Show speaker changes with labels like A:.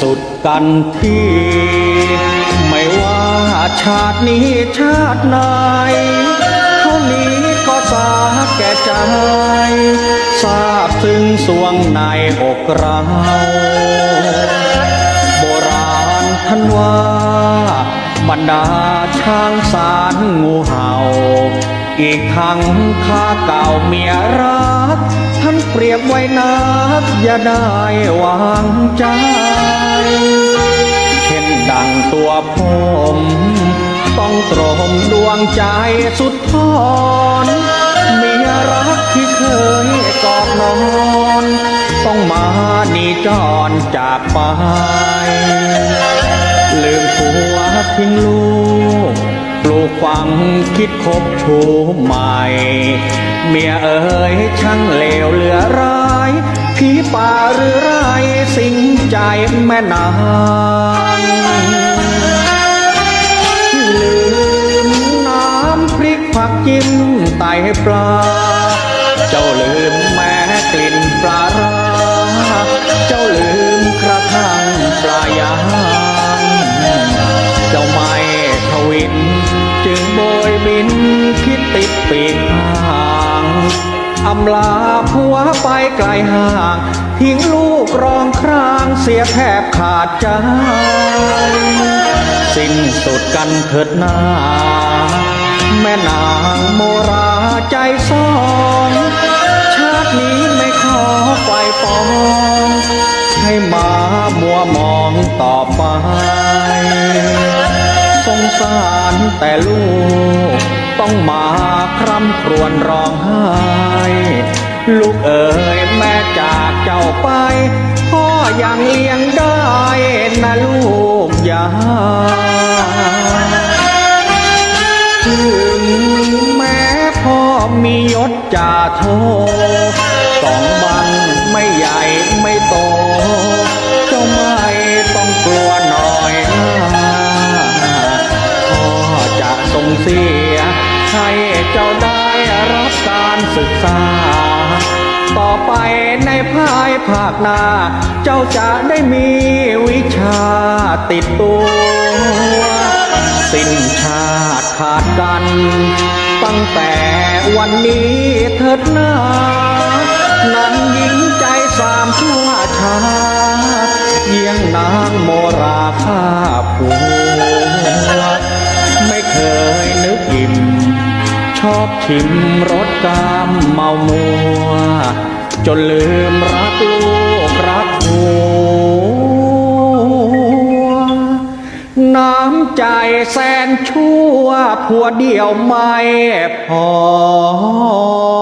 A: สุดกันที่ไม่ว่าชาตินี้ชาติไหนเท่านี้ก็สาแก่ใจทราบซึ้งสวงในอกเราโบราณท่านว่า บรรดาช้างสารงูเห่า อีกทั้งข้าเก่าเมียรัก ท่านเปรียบไว้นักอย่าได้วางใจ ตัวผม ต้องตรมดวงใจสุดทอนเมียรักที่เคยกอดนอน ต้องมาหนีจรจากไป ลืมผัวทิ้งลูกปลูกฝังคิดคบชูใหม่ เมียเอ๋ยช่างเลวเหลือร้ายผีป่าหรือไรสิงใจแม่นา ไตปลา เจ้าลืมแม้กลิ่นปลาร้าเจ้าลืมกระทั่งปลายางเจ้าไม่ทวิน จึงโบยบินคิดติดปีกห่างอำลาผัวไปไกลห่าง ทิ้งลูกร้องครางเสียแทบขาดใจ สิ้นสุดกันเถิดหนาแม่นางโมรา ใจซ้อนชาตินี้ไม่ขอไปปอง ให้มามัวมองต่อไป สงสารแต่ลูก ต้องมาคร่ำครวญร้องไห้ ลูกเอ๋ยแม่จากเจ้าไป พ่อยังเลี้ยงได้ จาโทสองบังไม่ใหญ่ไม่โต เจ้าไม่ต้องกลัวหน่อยนะพ่อจะส่งเสีย ให้เจ้าได้รับการศึกษา ต่อไปในภายภาคหน้า เจ้าจะได้มีวิชาติดตัวสิ้นชาติขาดกัน ตั้งแต่ วันนี้เถิดนานางหญิงใจสามชั่วชาเยียงนางโมราคาผัวไม่เคยนึกอิ่ม ชอบชิมรสกามเมามัว จนลืมรักลู แสนชั่วผัวเดียวไม่พอ